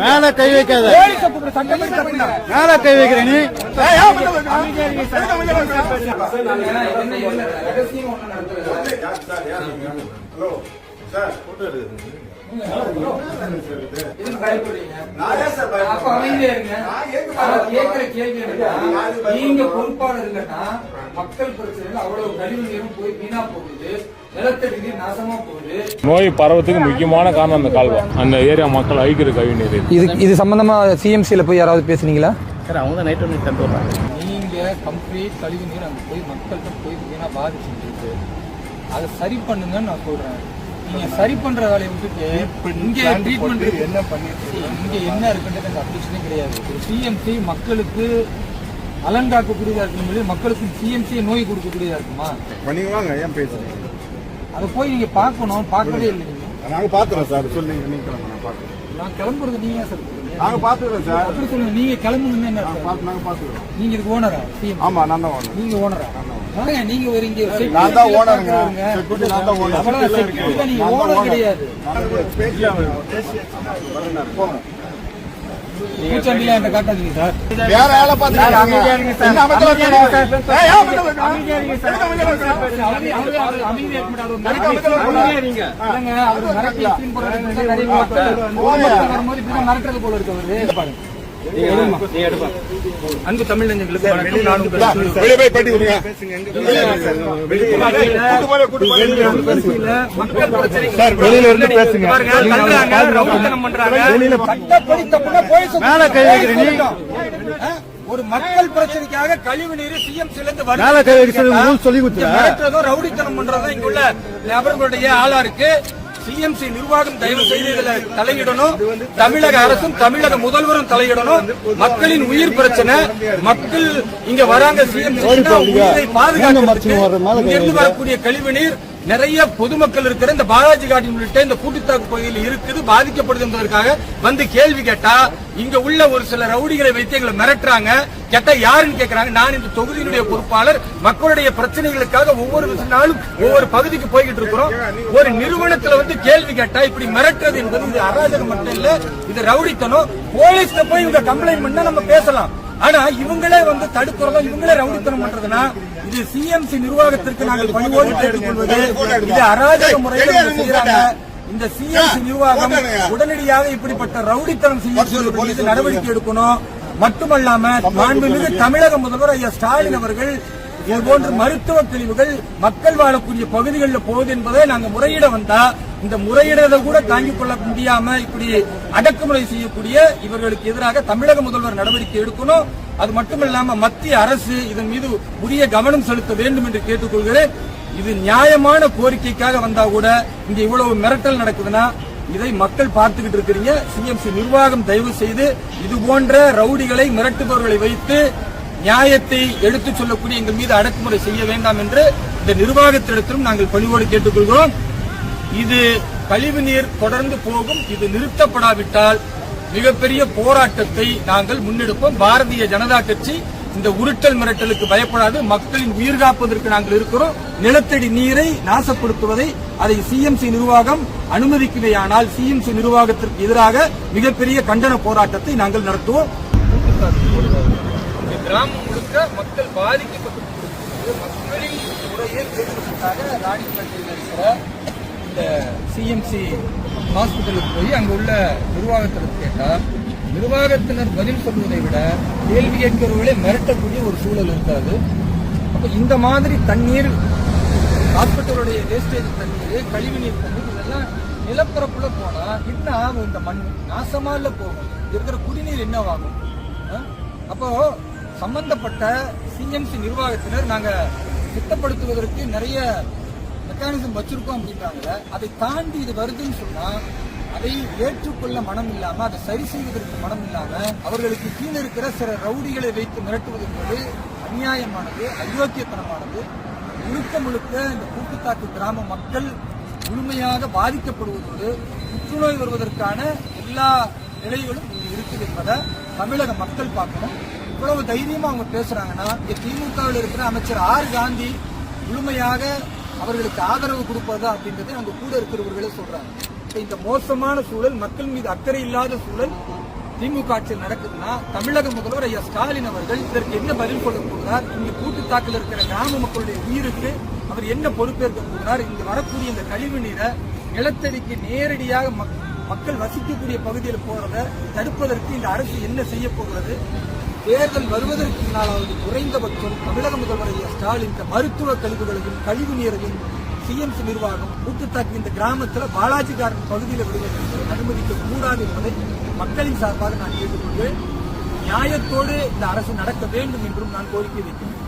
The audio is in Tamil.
மேல கை வைக்காத மேல கை வைக்கிறேன் நீ நீங்க பொறுப்பாளர் இல்லைன்னா மக்கள் பிரச்சனைகள் அவ்வளவு கழிவு நீரும் போய் வீணா போகுது நிலத்தடி நீர் நாசமா போகுது நோய் பரவத்துக்கு முக்கியமான காரணம் அந்த கால்வாய் அந்த ஏரியா மக்கள் அழிக்கிற கழிவுநீர் இது. இது இது சம்பந்தமா சிஎம்சியில் போய் யாராவது பேசுனீங்களா? நீங்க கம்ப்ளீட் கழிவு நீர் அங்க போய் மக்கள்கிட்ட போய் வீணா பாதிச்சுட்டு அதை சரி பண்ணுங்கன்னு நான் சொல்றேன். நீங்க சரி பண்ற வேலையை விட்டுட்டு இங்க ட்ரீட்மெண்ட் என்ன பண்ணி இங்க என்ன இருக்குன்றது அந்த அப்ளிகேஷனே கிடையாது. சிஎம்சி மக்களுக்கு நலன் காக்கக்கூடியதா இருக்கணும் மக்களுக்கு சிஎம்சி நோய் கொடுக்கக்கூடியதா இருக்குமா? நீங்க வாங்க ஏன் பேசுறீங்க? அதை போய் நீங்க பார்க்கணும். பார்க்கவே இல்லை நீங்க. நாங்க பாத்துறோம் சார். சொல்லுங்க நீங்க நான் பாத்துறோம் நான் கிளம்புறது நீங்க சார்? நாங்க பாத்துக்கிறோம் சார். அப்படி சொல்லுங்க நீங்க கிளம்புங்க என்ன நாங்க பாத்துக்கிறோம் நீங்க இதுக்கு ஓனரா ஆமா நான் தான் ஓனர் நீங்க ஓனரா நீங்க ஒரு இங்க நான் தான் ஓனருங்க. செக்யூரிட்டி நான் தான் ஓனர் security தான், நீங்க ஓனர் கிடையாது. வேற ஆளை அன்பு தமிழ் நெஞ்சங்களுக்கு மக்கள் பிரச்சனை வெளியில இருந்து பேசுங்க? ஒரு மக்கள் பிரச்சனைக்காக கழிவு நீர் சிஎம் வைக்க சொல்லி ரவுடித்தனம் பண்றதும் இங்க உள்ள நபர்களுடைய ஆளா இருக்கு சிஎம்சி நிர்வாகம் தயவு செய்து இதுல தலையிடணும். தமிழக அரசும் தமிழக முதல்வரும் தலையிடணும். மக்களின் உயிர் பிரச்சனை மக்கள் இங்க வராங்க. சிஎம்சி உயிரை பாதுகாக்கிறதுக்கு இங்கிருந்து வரக்கூடிய கழிவு நீர் நிறைய பொதுமக்கள் இருக்கிற இந்த பாலாஜி கார்டன் உள்ளிட்ட இந்த கூட்டுத்தாக்கு பகுதியில் இருக்குது பாதிக்கப்படுது என்பதற்காக வந்து கேள்வி கேட்டா இங்க உள்ள ஒரு சில ரவுடிகளை வைத்து எங்களை மிரட்டுறாங்க. கேட்டா யாருன்னு கேட்கறாங்க நான் இந்த தொகுதியினுடைய பொறுப்பாளர். மக்களுடைய பிரச்சனைகளுக்காக ஒவ்வொரு நாளும் ஒவ்வொரு பகுதிக்கு போய்கிட்டு இருக்கிறோம். ஒரு நிறுவனத்துல வந்து கேள்வி கேட்டா இப்படி மிரட்டுறது என்பது இது அராஜகம் மட்டும் இல்ல இது ரவுடித்தனம். போலீஸ்ல போய் இவங்க கம்ப்ளைண்ட் பண்ணா நம்ம பேசலாம். ஆனா இவங்களே வந்து தடுக்கிறதா இவங்களே ரவுடித்தனம் பண்றதுன்னா இது சிஎம்சி நிர்வாகத்திற்கு நாங்கள் பணிவோடு கேட்டுக்கொள்வது இது அராஜக முறையில் இவங்க செய்யறாங்க. இந்த சிஎம்சி நிர்வாகம் உடனடியாக இப்படிப்பட்ட ரவுடித்தனம் மீது நடவடிக்கை எடுக்கணும். மட்டுமல்லாம மாண்புமிகு தமிழக முதல்வர் ஐயா ஸ்டாலின் அவர்கள் இது போன்ற மருத்துவ பிரிவுகள் மக்கள் வாழக்கூடிய பகுதிகளில் போகுது என்பதை நாங்கள் முறையிட வந்தா இந்த முறையிடதை கூட தாங்கிக் கொள்ள முடியாம இப்படி அடக்குமுறை செய்யக்கூடிய இவர்களுக்கு எதிராக தமிழக முதல்வர் நடவடிக்கை எடுக்கணும். அது மட்டுமில்லாம மத்திய அரசு இதன் மீது உரிய கவனம் செலுத்த வேண்டும் என்று கேட்டுக்கொள்கிறேன். இது நியாயமான கோரிக்கைக்காக வந்தா கூட இங்க இவ்வளவு மிரட்டல் நடக்குதுன்னா இதை மக்கள் பார்த்துக்கிட்டு இருக்கிறீங்க. சிஎம்சி நிர்வாகம் தயவு செய்து இது போன்ற ரவுடிகளை மிரட்டுபவர்களை வைத்து நியாயத்தை எடுத்துச் சொல்லக்கூடிய எங்கள் மீது அடக்குமுறை செய்ய வேண்டாம் என்று இந்த நிர்வாகத்திடத்திலும் நாங்கள் பணிவோடு கேட்டுக்கொள்கிறோம். இது கழிவு நீர் தொடர்ந்து போகும் இது நிறுத்தப்படாவிட்டால் மிகப்பெரிய போராட்டத்தை நாங்கள் முன்னெடுப்போம். பாரதிய ஜனதா கட்சி இந்த உருட்டல் மிரட்டலுக்கு பயப்படாது மக்களின் உயிர் காப்பதற்கு நாங்கள் இருக்கிறோம். நிலத்தடி நீரை நாசப்படுத்துவதை அதை சிஎம்சி நிர்வாகம் அனுமதிக்குவேயானால் சிஎம்சி நிர்வாகத்திற்கு எதிராக மிகப்பெரிய கண்டன போராட்டத்தை நாங்கள் நடத்துவோம். கிராமம் முழுக்க மக்கள் பாதிக்கப்பட்டு மக்களின் முறையை கேட்பதற்காக ராணிப்பேட்டையில் இருக்கிற இந்த சிஎம்சி ஹாஸ்பிட்டலுக்கு போய் அங்கே உள்ள நிர்வாகத்தினர் கேட்டால் நிர்வாகத்தினர் பதில் சொல்வதை விட கேள்வி கேட்கிறவர்களே மிரட்டக்கூடிய ஒரு சூழல் இருக்காது. அப்ப இந்த மாதிரி தண்ணீர் ஹாஸ்பிட்டலுடைய வேஸ்டேஜ் தண்ணீர் கழிவு நீர் தண்ணீர் இதெல்லாம் நிலப்பரப்புல போனா என்ன ஆகும்? இந்த மண் நாசமா இல்ல போகும்? இருக்கிற குடிநீர் என்னவாகும்? அப்போ சம்பந்தப்பட்ட சிஎம்சி நிர்வாகத்தினர் நாங்கள் திட்டப்படுத்துவதற்கு நிறைய மெக்கானிசம் வச்சிருக்கோம் அப்படின்றாங்க. அதை தாண்டி இது வருதுன்னு சொன்னால் அதை ஏற்றுக்கொள்ள மனம் இல்லாம அதை சரி செய்வதற்கு மனம் இல்லாம அவர்களுக்கு கீழே இருக்கிற சில ரவுடிகளை வைத்து மிரட்டுவது என்பது அநியாயமானது அயோக்கியத்தனமானது. முழுக்க முழுக்க இந்த கூட்டுத்தாக்கு கிராம மக்கள் முழுமையாக பாதிக்கப்படுவதோடு புற்றுநோய் வருவதற்கான எல்லா நிலைகளும் இங்கு இருக்குது என்பதை தமிழக மக்கள் பார்க்கணும். இவ்வளவு தைரியமா அவங்க பேசுறாங்கன்னா இங்க திமுகவில் இருக்கிற அமைச்சர் ஆர் காந்தி முழுமையாக அவர்களுக்கு ஆதரவு கொடுப்பதா அப்படின்றத அங்க கூட இருக்கிறவர்களே சொல்றாங்க. இந்த மோசமான சூழல் மக்கள் மீது அக்கறை இல்லாத சூழல் திமுக ஆட்சியில் நடக்குதுன்னா தமிழக முதல்வர் ஐயா ஸ்டாலின் அவர்கள் இதற்கு என்ன பதில் கொள்ள போகிறார்? இங்க கூட்டுத்தாக்கில் இருக்கிற கிராம மக்களுடைய உயிருக்கு அவர் என்ன பொறுப்பேற்க போகிறார்? இங்கு வரக்கூடிய இந்த கழிவு நீரை நிலத்தடிக்கு நேரடியாக மக்கள் வசிக்கக்கூடிய பகுதியில் போறதை தடுப்பதற்கு இந்த அரசு என்ன செய்ய போகிறது? தேர்தல் வருவதற்கு முன்னாலாவது குறைந்தபட்சம் தமிழக முதல்வர் ஸ்டாலின் இந்த மருத்துவ கழிவுகளையும் கழிவு நீரையும் சிஎம்சி நிர்வாகம் கூட்டுத்தாக்கி இந்த கிராமத்தில் பாலாஜி கார்டன் பகுதியில் விடுவதற்கு அனுமதிக்க கூடாது என்பதை மக்களின் சார்பாக நான் கேட்டுக்கொண்டு நியாயத்தோடு இந்த அரசு நடக்க வேண்டும் என்றும் நான் கோரிக்கை வைக்கிறேன்.